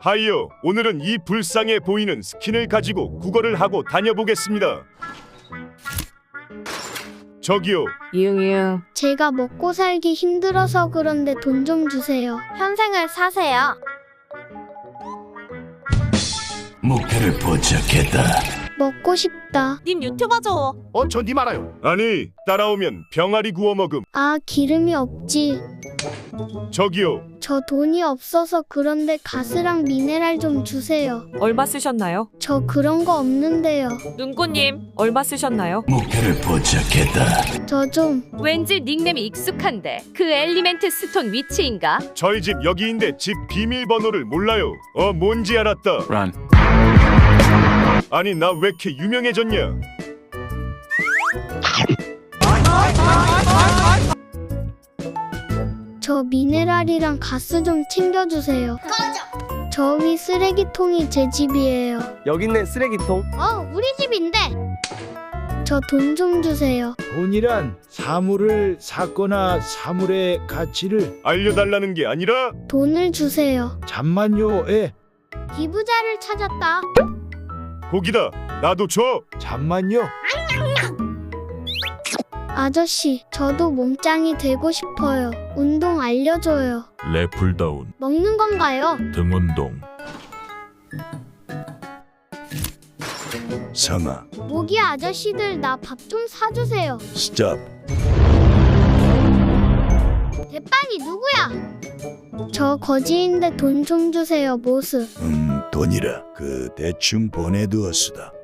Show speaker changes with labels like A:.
A: 하이요, 오늘은 이 불쌍해 보이는 스킨을 가지고 국어를 하고 다녀보겠습니다. 저기요,
B: 이응이응.
C: 제가 먹고 살기 힘들어서 그런데 돈 좀 주세요.
D: 현생을 사세요.
E: 목표를 포착했다.
C: 먹고 싶다.
D: 님 유튜버죠.
F: 어, 저님 알아요.
A: 아니 따라오면 병아리 구워 먹음.
C: 아, 기름이 없지.
A: 저기요,
C: 저 돈이 없어서 그런데 가스랑 미네랄 좀 주세요.
B: 얼마 쓰셨나요?
C: 저 그런 거 없는데요.
B: 눈꽃님, 얼마 쓰셨나요?
E: 목표를 포착했다.
C: 저 좀.
G: 왠지 닉네임이 익숙한데 그 엘리멘트 스톤 위치인가?
A: 저희 집 여기인데 집 비밀번호를 몰라요. 어, 뭔지 알았다.
E: Run.
A: 아니 나 왜 이렇게 유명해졌냐?
C: 저 미네랄이랑 가스 좀 챙겨주세요. 저위 쓰레기통이 제 집이에요.
F: 여기 있는 쓰레기통.
C: 어, 우리 집인데. 저 돈 좀 주세요.
H: 돈이란 사물을 샀거나 사물의 가치를
A: 알려달라는 게 아니라
C: 돈을 주세요.
H: 잠만요에
C: 기부자를 찾았다.
A: 고기다. 나도 줘.
H: 잠만요
C: 아저씨, 저도 몸짱이 되고 싶어요. 운동 알려줘요.
I: 래플다운
C: 먹는 건가요?
I: 등운동
E: 성아,
C: 모기 아저씨들 나 밥 좀 사주세요.
E: 스톱.
C: 대빵이 누구야? 저 거지인데 돈 좀 주세요, 모스.
E: 음, 돈이라 그 대충 보내두었수다.